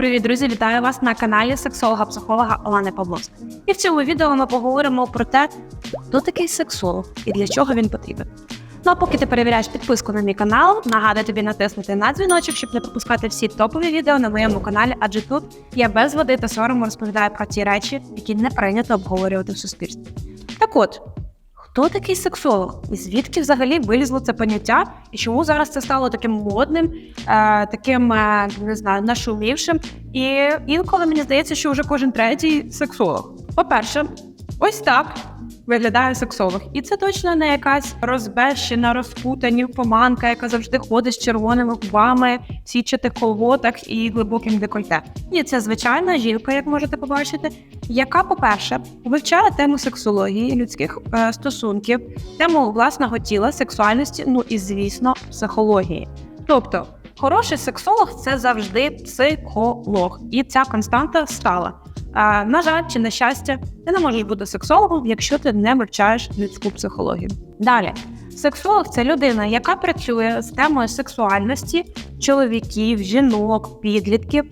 Привіт, друзі! Вітаю вас на каналі сексолога-психолога Олени Павловська. І в цьому відео ми поговоримо про те, хто такий сексолог і для чого він потрібен. Ну а поки ти перевіряєш підписку на мій канал, нагадую тобі натиснути на дзвіночок, щоб не пропускати всі топові відео на моєму каналі, адже тут я без води та сорому розповідаю про ті речі, які не прийнято обговорювати в суспільстві. Так от, хто такий сексолог? І звідки взагалі вилізло це поняття? І чому зараз це стало таким модним, е, таким е, не знаю, нашумівшим? І інколи мені здається, що вже кожен третій сексолог. По-перше, ось так виглядає сексолог. І це точно не якась розбещена, розпутані поманка, яка завжди ходить з червоними губами, в січатих колготах і глибоким декольте. Ні, це звичайна жінка, як можете побачити, яка, по-перше, вивчає тему сексології, людських е, стосунків, тему власного тіла, сексуальності, ну і звісно, психології. Тобто, хороший сексолог це завжди психолог, і ця константа стала. А, на жаль, чи на щастя, ти не можеш бути сексологом, якщо ти не вивчаєш людську психологію. Далі, сексолог це людина, яка працює з темою сексуальності чоловіків, жінок, підлітків,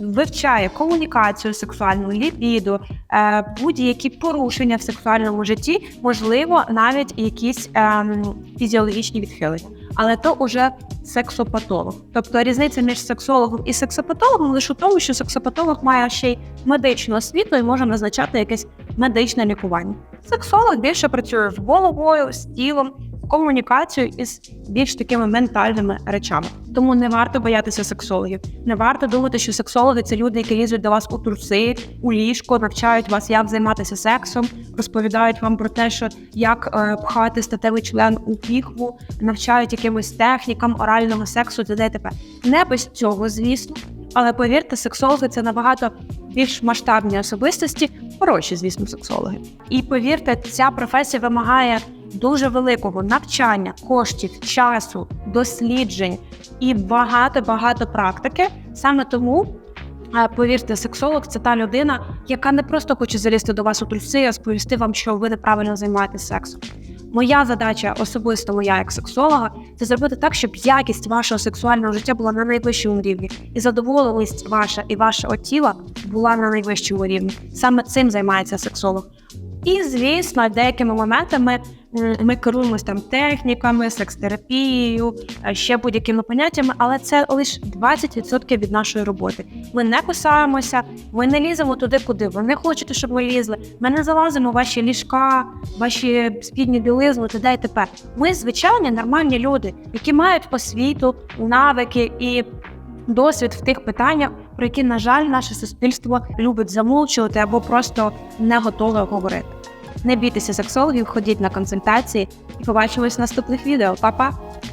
вивчає комунікацію сексуальну, лібіду, е, будь-які порушення в сексуальному житті, можливо, навіть якісь ем, фізіологічні відхилення. Але то уже сексопатолог. Тобто різниця між сексологом і сексопатологом лише в тому, що сексопатолог має ще й медичну освіту і може назначати якесь медичне лікування. Сексолог більше працює з головою, з тілом, з комунікацією і з більш такими ментальними речами. Тому не варто боятися сексологів. Не варто думати, що сексологи це люди, які лізуть до вас у труси, у ліжко, навчають вас, як займатися сексом, розповідають вам про те, що як е, пхати статевий член у піхву, навчають якимось технікам орального сексу, т.д. і т.п. Не без цього, звісно. Але повірте, сексологи це набагато більш масштабні особистості, хороші, звісно, сексологи. І повірте, ця професія вимагає дуже великого навчання, коштів, часу, досліджень і багато-багато практики. Саме тому. е, Повірте, сексолог це та людина, яка не просто хоче залізти до вас у труси, а сповісти вам, що ви неправильно займаєтесь сексом. Моя задача, особисто моя як сексолога, це зробити так, щоб якість вашого сексуального життя була на найвищому рівні, і задоволеність ваша і вашого тіла була на найвищому рівні. Саме цим займається сексолог. І, звісно, деякими моментами ми керуємося там техніками, секс-терапією, е, ще будь-якими поняттями, але це лише 20% від нашої роботи. Ми не кусаємося, ми не ліземо туди, куди ви не хочете, щоб ми лізли. Ми не залазимо в ваші ліжка, ваші спідні білизну, т.д. і т.п. Ми звичайні нормальні люди, які мають освіту, навики і досвід в тих питаннях, про які, на жаль, наше суспільство любить замовчувати або просто не готове говорити. Не бійтеся сексологів, ходіть на консультації і побачимось в наступних відео. Па-па!